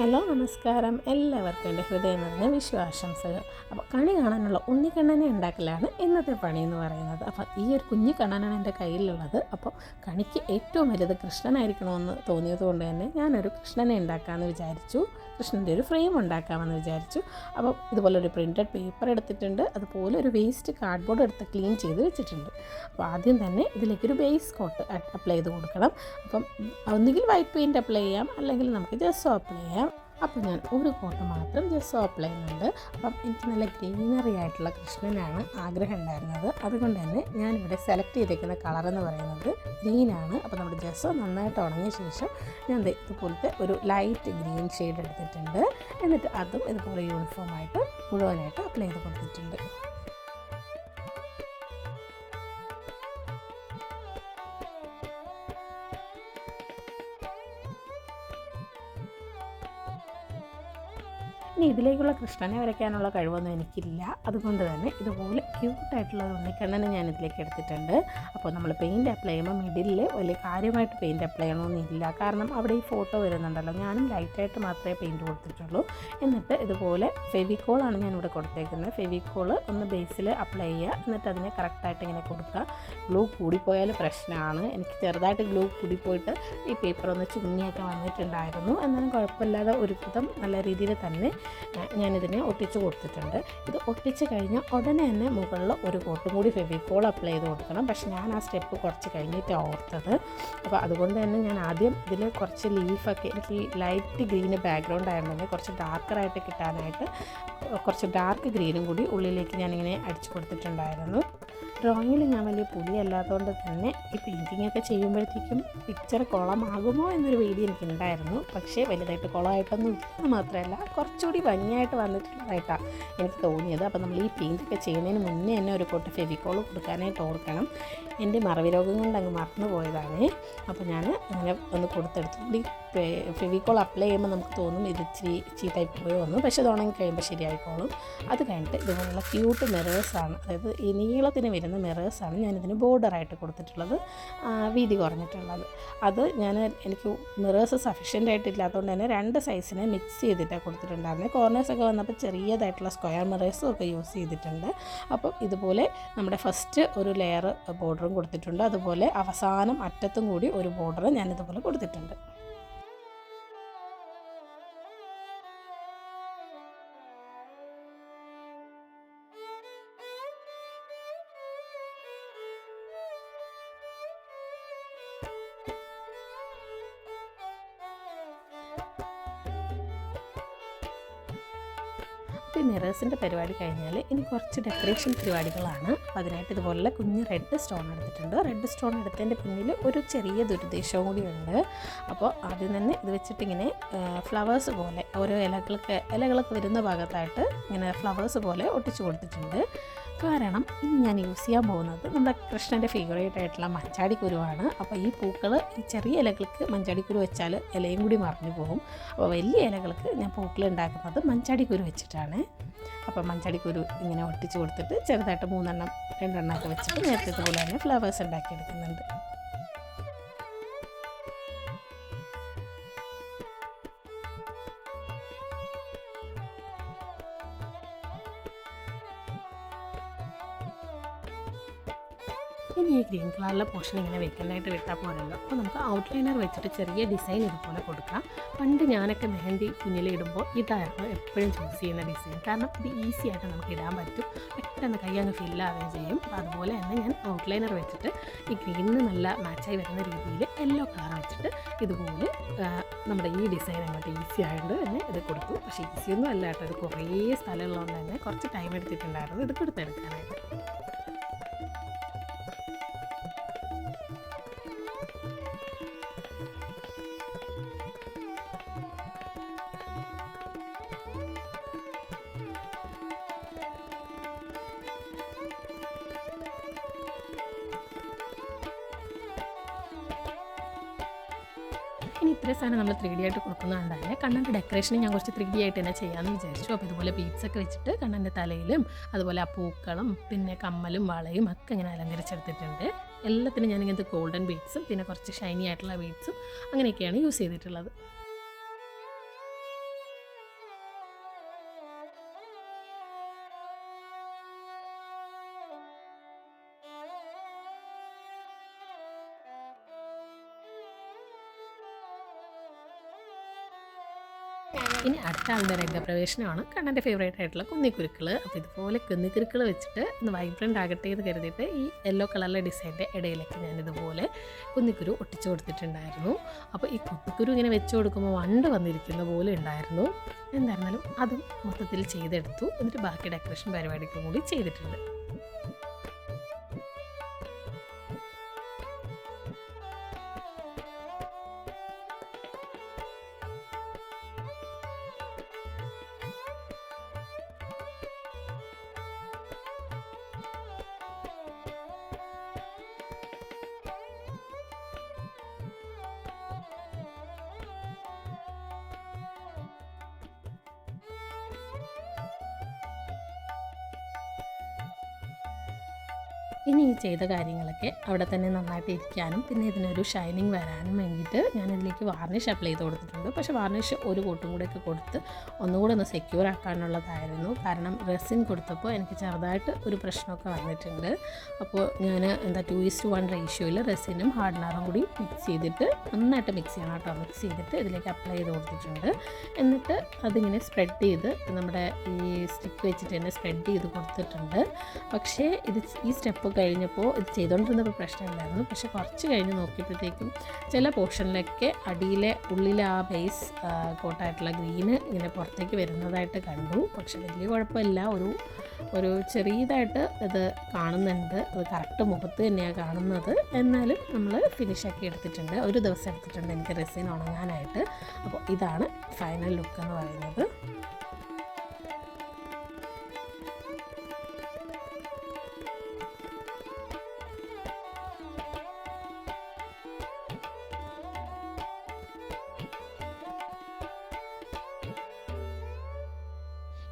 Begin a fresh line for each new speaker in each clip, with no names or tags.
Hello നമസ്കാരം. എല്ലാവർക്കും എന്റെ ഹൃദയം നിറഞ്ഞ വിശ്വാശംസകൾ അപ്പോൾ കണി കാണാനുള്ള ഉണ്ണിക്കണ്ണനെ ഉണ്ടാക്കലാണ് ഇന്നത്തെ പണി എന്ന് പറയുന്നത്. അപ്പോൾ ഈ ഒരു കുഞ്ഞു കണ്ണനാണ് എന്റെ കയ്യിലുള്ളത്. അപ്പോൾ കണിക്ക് ഏറ്റവും വലുത് കൃഷ്ണനായിരിക്കണമെന്ന് തോന്നിയത് കൊണ്ട് തന്നെ ഞാനൊരു കൃഷ്ണനെ ഉണ്ടാക്കാമെന്ന് വിചാരിച്ചു. കൃഷ്ണന്റെ ഒരു ഫ്രെയിം ഉണ്ടാക്കാമെന്ന് വിചാരിച്ചു. അപ്പോൾ ഇതുപോലെ ഒരു പ്രിന്റഡ് പേപ്പർ എടുത്തിട്ടുണ്ട്. അതുപോലെ ഒരു വേസ്റ്റ് കാർഡ്ബോർഡ് എടുത്ത് ക്ലീൻ ചെയ്ത് വെച്ചിട്ടുണ്ട്. അപ്പോൾ ആദ്യം തന്നെ ഇതിലേക്കൊരു ബേസ് കോട്ട് അപ്ലൈ ചെയ്ത് കൊടുക്കണം. അപ്പം ഒന്നുകിൽ വൈറ്റ് പെയിന്റ് അപ്ലൈ ചെയ്യാം. അല്ലെങ്കിൽ നമുക്ക് ജസ്റ്റ് അപ്ലൈ ചെയ്യാം. അപ്പോൾ ഞാൻ ഒരു കോട്ട് മാത്രം ജസ്റ്റ് സോപ്പ് ചെയ്യുന്നുണ്ട്. അപ്പം എനിക്ക് നല്ല ഗ്രീനറി ആയിട്ടുള്ള കൃഷ്ണനാണ് ആഗ്രഹം ഉണ്ടായിരുന്നത്. അതുകൊണ്ട് തന്നെ ഞാനിവിടെ സെലക്ട് ചെയ്തേക്കുന്ന കളർ എന്ന് പറയുന്നത് ഗ്രീനാണ് അപ്പോൾ നമ്മുടെ ജസ്സോ നന്നായിട്ട് ഉണങ്ങിയ ശേഷം ഞാൻ ഇതുപോലത്തെ ഒരു ലൈറ്റ് ഗ്രീൻ ഷെയ്ഡ് എടുത്തിട്ടുണ്ട്. എന്നിട്ട് അതും ഇതുപോലെ യൂണിഫോമായിട്ട് മുഴുവനായിട്ട് അപ്ലൈ ചെയ്ത് കൊടുത്തിട്ടുണ്ട്. ഇനി ഇതിലേക്കുള്ള കൃഷ്ണനെ വരയ്ക്കാനുള്ള കഴിവൊന്നും എനിക്കില്ല. അതുകൊണ്ട് തന്നെ ഇതുപോലെ ക്യൂട്ടായിട്ടുള്ള ഉണ്ണിക്കണ്ണനെ ഞാൻ ഇതിലേക്ക് എടുത്തിട്ടുണ്ട്. അപ്പോൾ നമ്മൾ പെയിന്റ് അപ്ലൈ ചെയ്യുമ്പോൾ മിഡിലിൽ വലിയ കാര്യമായിട്ട് പെയിന്റ് അപ്ലൈ ചെയ്യണമെന്നില്ല കാരണം അവിടെ ഈ ഫോട്ടോ വരുന്നുണ്ടല്ലോ. ഞാനും ലൈറ്റായിട്ട് മാത്രമേ പെയിന്റ് കൊടുത്തിട്ടുള്ളൂ. എന്നിട്ട് ഇതുപോലെ ഫെവിക്കോളാണ് ഞാനിവിടെ കൊടുത്തേക്കുന്നത്. ഫെവിക്കോൾ ഒന്ന് ബേസിൽ അപ്ലൈ ചെയ്യുക. എന്നിട്ട് അതിനെ കറക്റ്റായിട്ട് ഇങ്ങനെ കൊടുക്കുക. ഗ്ലൂ കൂടിപ്പോയാൽ പ്രശ്നമാണ്. എനിക്ക് ചെറുതായിട്ട് ഗ്ലൂ കൂടിപ്പോയിട്ട് ഈ പേപ്പർ ഒന്ന് ചുങ്ങിയൊക്കെ വന്നിട്ടുണ്ടായിരുന്നു. എന്നാലും കുഴപ്പമില്ലാതെ ഒരുവിധം നല്ല രീതിയിൽ തന്നെ ഞാനിതിനെ ഒട്ടിച്ച് കൊടുത്തിട്ടുണ്ട്. ഇത് ഒട്ടിച്ച് കഴിഞ്ഞാൽ ഉടനെ തന്നെ മുകളിൽ ഒരു കോട്ടും കൂടി ഫെവിക്കോൾ അപ്ലൈ ചെയ്ത് കൊടുക്കണം. പക്ഷെ ഞാൻ ആ സ്റ്റെപ്പ് കുറച്ച് കഴിഞ്ഞിട്ട് ഓർത്തത്. അപ്പോൾ അതുകൊണ്ട് തന്നെ ഞാൻ ആദ്യം ഇതിൽ കുറച്ച് ലീഫൊക്കെ എനിക്ക് ലൈറ്റ് ഗ്രീന് ബാക്ക്ഗ്രൗണ്ട് ആയിരുന്നെങ്കിൽ കുറച്ച് ഡാർക്കറായിട്ട് കിട്ടാനായിട്ട് കുറച്ച് ഡാർക്ക് ഗ്രീനും കൂടി ഉള്ളിലേക്ക് ഞാനിങ്ങനെ അടിച്ചു കൊടുത്തിട്ടുണ്ടായിരുന്നു. ഡ്രോയിങ്ങിൽ ഞാൻ വലിയ പുലിയല്ലാത്തതുകൊണ്ട് തന്നെ ഈ പെയിന്റിങ്ങൊക്കെ ചെയ്യുമ്പോഴത്തേക്കും പിക്ചർ കുളമാകുമോ എന്നൊരു പേടി എനിക്കുണ്ടായിരുന്നു. പക്ഷേ വലുതായിട്ട് കുളമായിട്ടൊന്നും ഇല്ല മാത്രമല്ല കുറച്ചുകൂടി ഭംഗിയായിട്ട് വന്നിട്ടുള്ളതായിട്ടാണ് എനിക്ക് തോന്നിയത്. അപ്പോൾ നമ്മൾ ഈ പെയിന്റൊക്കെ ചെയ്യുന്നതിന് മുന്നേ തന്നെ ഒരു കൊട്ട് ഫെവിക്കോൾ കൊടുക്കാനായിട്ട് ഓർക്കണം. എന്റെ മറവി രോഗം കൊണ്ട് അങ്ങ് മറന്നു പോയതാണ്. അപ്പോൾ ഞാൻ അങ്ങനെ ഒന്ന് കൊടുത്തെടുത്തു. ഫെവിക്കോൾ അപ്ലൈ ചെയ്യുമ്പോൾ നമുക്ക് തോന്നും ഇത് ഇച്ചിരി ചീത്തായി പോയോ ഒന്ന് പക്ഷേ അത് ഉണങ്ങി കഴിയുമ്പോൾ ശരിയായിക്കോളും. അത് കഴിഞ്ഞിട്ട് ഇതുപോലുള്ള ക്യൂട്ട് മിറേഴ്സാണ് അതായത് ഈ നീളത്തിന് വരുന്ന മിറേഴ്സാണ് ഞാനിതിന് ബോർഡറായിട്ട് കൊടുത്തിട്ടുള്ളത് വീതി കുറഞ്ഞിട്ടുള്ളത്. അത് ഞാൻ എനിക്ക് മിറേഴ്സ് സഫീഷ്യന്റ് ആയിട്ടില്ലാത്തതുകൊണ്ട് തന്നെ രണ്ട് സൈസിനെ മിക്സ് ചെയ്തിട്ടാണ് കൊടുത്തിട്ടുണ്ടായിരുന്നത്. കോർണേഴ്സൊക്കെ വന്നപ്പോൾ ചെറിയതായിട്ടുള്ള സ്ക്വയർ മിറേഴ്സും ഒക്കെ യൂസ് ചെയ്തിട്ടുണ്ട്. അപ്പം ഇതുപോലെ നമ്മുടെ ഫസ്റ്റ് ഒരു ലെയർ ബോർഡറും കൊടുത്തിട്ടുണ്ട്. അതുപോലെ അവസാനം അറ്റത്തും കൂടി ഒരു ബോർഡർ ഞാനിതുപോലെ കൊടുത്തിട്ടുണ്ട്. ഈ മിറേഴ്സിന്റെ പരിപാടി കഴിഞ്ഞാൽ ഇനി കുറച്ച് ഡെക്കറേഷൻ പരിപാടികളാണ്. അതിനായിട്ട് ഇതുപോലെ കുഞ്ഞ് റെഡ് സ്റ്റോൺ എടുത്തിട്ടുണ്ട്. റെഡ് സ്റ്റോൺ എടുത്തതിന്റെ പിന്നിൽ ഒരു ചെറിയ ദുരുദ്ദേശവും കൂടിയുണ്ട് അപ്പോൾ ആദ്യം തന്നെ ഇത് വെച്ചിട്ടിങ്ങനെ ഫ്ലവേഴ്സ് പോലെ ഓരോ ഇലകൾക്ക് ഇലകളൊക്കെ വരുന്ന ഭാഗത്തായിട്ട് ഇങ്ങനെ ഫ്ലവേഴ്സ് പോലെ ഒട്ടിച്ചു കൊടുത്തിട്ടുണ്ട്. കാരണം ഇനി ഞാൻ യൂസ് ചെയ്യാൻ പോകുന്നത് നമ്മുടെ കൃഷ്ണന്റെ ഫേവറേറ്റ് ആയിട്ടുള്ള മഞ്ചാടിക്കുരുവാണ്. അപ്പോൾ ഈ പൂക്കൾ ഈ ചെറിയ ഇലകൾക്ക് മഞ്ചാടിക്കുരു വെച്ചാൽ ഇലയും കൂടി മറിഞ്ഞു പോകും. അപ്പോൾ വലിയ ഇലകൾക്ക് ഞാൻ പൂക്കൾ ഉണ്ടാക്കുന്നത് മഞ്ചാടിക്കുരു വെച്ചിട്ടാണ്. അപ്പോൾ മഞ്ചാടിക്കുരു ഇങ്ങനെ ഒട്ടിച്ച് കൊടുത്തിട്ട് ചെറുതായിട്ട് മൂന്നെണ്ണം രണ്ടെണ്ണമൊക്കെ വെച്ചിട്ട് നേരത്തെ പോലെ തന്നെ ഫ്ലവേഴ്സ് ഉണ്ടാക്കിയെടുക്കുന്നുണ്ട്. ഇനി ഈ ഗ്രീൻ കളറിലെ പോർഷൻ ഇങ്ങനെ വെക്കാനായിട്ട് വിട്ടാൽ പോരല്ലോ. അപ്പോൾ നമുക്ക് ഔട്ട്ലൈനർ വെച്ചിട്ട് ചെറിയ ഡിസൈൻ ഇതുപോലെ കൊടുക്കാം. പണ്ട് ഞാനൊക്കെ മെഹന്തി കുഞ്ഞിലിടുമ്പോൾ ഇതായിരുന്നു എപ്പോഴും ചൂസ് ചെയ്യുന്ന ഡിസൈൻ കാരണം ഇത് ഈസി ആയിട്ട് നമുക്ക് ഇടാൻ പറ്റും. പെട്ടെന്ന് കൈ അങ്ങ് ഫില്ലാവുകയും ചെയ്യും. അതുപോലെ തന്നെ ഞാൻ ഔട്ട്ലൈനർ വെച്ചിട്ട് ഈ ഗ്രീനിന് നല്ല മാച്ചായി വരുന്ന രീതിയിൽ യെല്ലോ കളർ വെച്ചിട്ട് ഇതുപോലെ നമ്മുടെ ഈ ഡിസൈൻ അങ്ങോട്ട് ഈസി ആയതുകൊണ്ട് തന്നെ ഇത് കൊടുത്തു. പക്ഷേ ഈസിയൊന്നും അല്ല കേട്ടോ. ഇത് കുറേ സ്ഥലമുള്ളതുകൊണ്ട് തന്നെ കുറച്ച് ടൈം എടുത്തിട്ടുണ്ടായിരുന്നു ഇത് കൊടുത്തെടുക്കാനായിട്ട്. ഇത്രയും സാധനം നമ്മൾ ത്രീ ഡി ആയിട്ട് കൊടുക്കുന്നതുകൊണ്ടാണ് കണ്ണന്റെ ഡെക്കറേഷൻ ഞാൻ കുറച്ച് ത്രീ ഡി ആയിട്ട് തന്നെ ചെയ്യാമെന്ന് വിചാരിച്ചു. അപ്പോൾ ഇതുപോലെ ബീഡ്സ് ഒക്കെ വെച്ചിട്ട് കണ്ണന്റെ തലയിലും അതുപോലെ ആ പൂക്കളും പിന്നെ കമ്മലും വളയും ഒക്കെ ഇങ്ങനെ അലങ്കരിച്ചെടുത്തിട്ടുണ്ട്. എല്ലാത്തിനും ഞാൻ ഇങ്ങനത്തെ ഗോൾഡൻ ബീഡ്സും പിന്നെ കുറച്ച് ഷൈനി ആയിട്ടുള്ള ബീഡ്സും അങ്ങനെയൊക്കെയാണ് യൂസ് ചെയ്തിട്ടുള്ളത്. ഇനി അടുത്ത ആളുടെ രംഗപ്രവേശനമാണ് കണ്ണന്റെ ഫേവറേറ്റ് ആയിട്ടുള്ള കുന്നിക്കുരുക്കൾ അപ്പോൾ ഇതുപോലെ കുന്നിക്കുരുക്കൾ വെച്ചിട്ട് ഒന്ന് വൈബ്രന്റ് ആകട്ടെ എന്ന് കരുതിയിട്ട് ഈ യെല്ലോ കളറിലെ ഡിസൈന്റെ ഇടയിലേക്ക് ഞാൻ ഇതുപോലെ കുന്നിക്കുരു ഒട്ടിച്ചു കൊടുത്തിട്ടുണ്ടായിരുന്നു. അപ്പോൾ ഈ കുന്നിക്കുരു ഇങ്ങനെ വെച്ച് കൊടുക്കുമ്പോൾ വണ്ട് വന്നിരിക്കുന്ന പോലെ ഉണ്ടായിരുന്നു. എന്തായിരുന്നാലും അതും മൊത്തത്തിൽ ചെയ്തെടുത്തു. എന്നിട്ട് ബാക്കി ഡെക്കറേഷൻ പരിപാടികളും കൂടി ചെയ്തിട്ടുണ്ട്. ഇനി ഈ ചെയ്ത കാര്യങ്ങളൊക്കെ അവിടെ തന്നെ നന്നായിട്ട് ഇരിക്കാനും പിന്നെ ഇതിനൊരു ഷൈനിങ് വരാനും വേണ്ടിയിട്ട് ഞാൻ ഇതിലേക്ക് വാർണിഷ് അപ്ലൈ ചെയ്ത് കൊടുത്തിട്ടുണ്ട്. പക്ഷേ വാർണിഷ് ഒരു കോട്ടും കൂടെ ഒക്കെ കൊടുത്ത് ഒന്നുകൂടെ ഒന്ന് സെക്യൂർ ആക്കാനുള്ളതായിരുന്നു. കാരണം റെസിൻ കൊടുത്തപ്പോൾ എനിക്ക് ചെറുതായിട്ട് ഒരു പ്രശ്നമൊക്കെ വന്നിട്ടുണ്ട്. അപ്പോൾ ഞാൻ എന്താ ടു ഈസ്റ്റ് വൺ റേഷ്യോയിൽ റെസിനും ഹാർഡ്നറും കൂടി മിക്സ് ചെയ്തിട്ട് നന്നായിട്ട് മിക്സ് ചെയ്യണം കേട്ടോ. മിക്സ് ചെയ്തിട്ട് ഇതിലേക്ക് അപ്ലൈ ചെയ്ത് കൊടുത്തിട്ടുണ്ട്. എന്നിട്ട് അതിങ്ങനെ സ്പ്രെഡ് ചെയ്ത് നമ്മുടെ ഈ സ്റ്റിക്ക് വെച്ചിട്ട് തന്നെ സ്പ്രെഡ് ചെയ്ത് കൊടുത്തിട്ടുണ്ട്. പക്ഷേ ഇത് ഈ സ്റ്റെപ്പ് കഴിഞ്ഞപ്പോൾ ഇത് ചെയ്തുകൊണ്ടിരുന്നപ്പോൾ പ്രശ്നമില്ലായിരുന്നു. പക്ഷെ കുറച്ച് കഴിഞ്ഞ് നോക്കിയപ്പോഴത്തേക്കും ചില പോർഷനിലൊക്കെ അടിയിലെ ഉള്ളിലെ ആ ബേസ് കോട്ടായിട്ടുള്ള ഗ്രീന് ഇങ്ങനെ പുറത്തേക്ക് വരുന്നതായിട്ട് കണ്ടു. പക്ഷെ വലിയ കുഴപ്പമില്ല. ഒരു ഒരു ചെറിയതായിട്ട് ഇത് കാണുന്നുണ്ട്. അത് കറക്റ്റ് മുഖത്ത് തന്നെയാണ് കാണുന്നത്. എന്നാലും നമ്മൾ ഫിനിഷാക്കി എടുത്തിട്ടുണ്ട്. ഒരു ദിവസം എടുത്തിട്ടുണ്ട് എനിക്ക് റെസിൻ ഉണങ്ങാനായിട്ട്. അപ്പോൾ ഇതാണ് ഫൈനൽ ലുക്ക് എന്ന് പറയുന്നത്.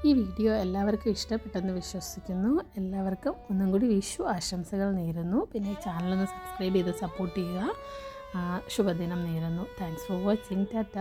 ഈ വീഡിയോ എല്ലാവർക്കും ഇഷ്ടപ്പെട്ടെന്ന് വിശ്വസിക്കുന്നു. എല്ലാവർക്കും ഒന്നും കൂടി വിഷു ആശംസകൾ നേരുന്നു. പിന്നെ ചാനലൊന്ന് സബ്സ്ക്രൈബ് ചെയ്ത് സപ്പോർട്ട് ചെയ്യുക. ശുഭദിനം നേരുന്നു. Thanks for watching Tata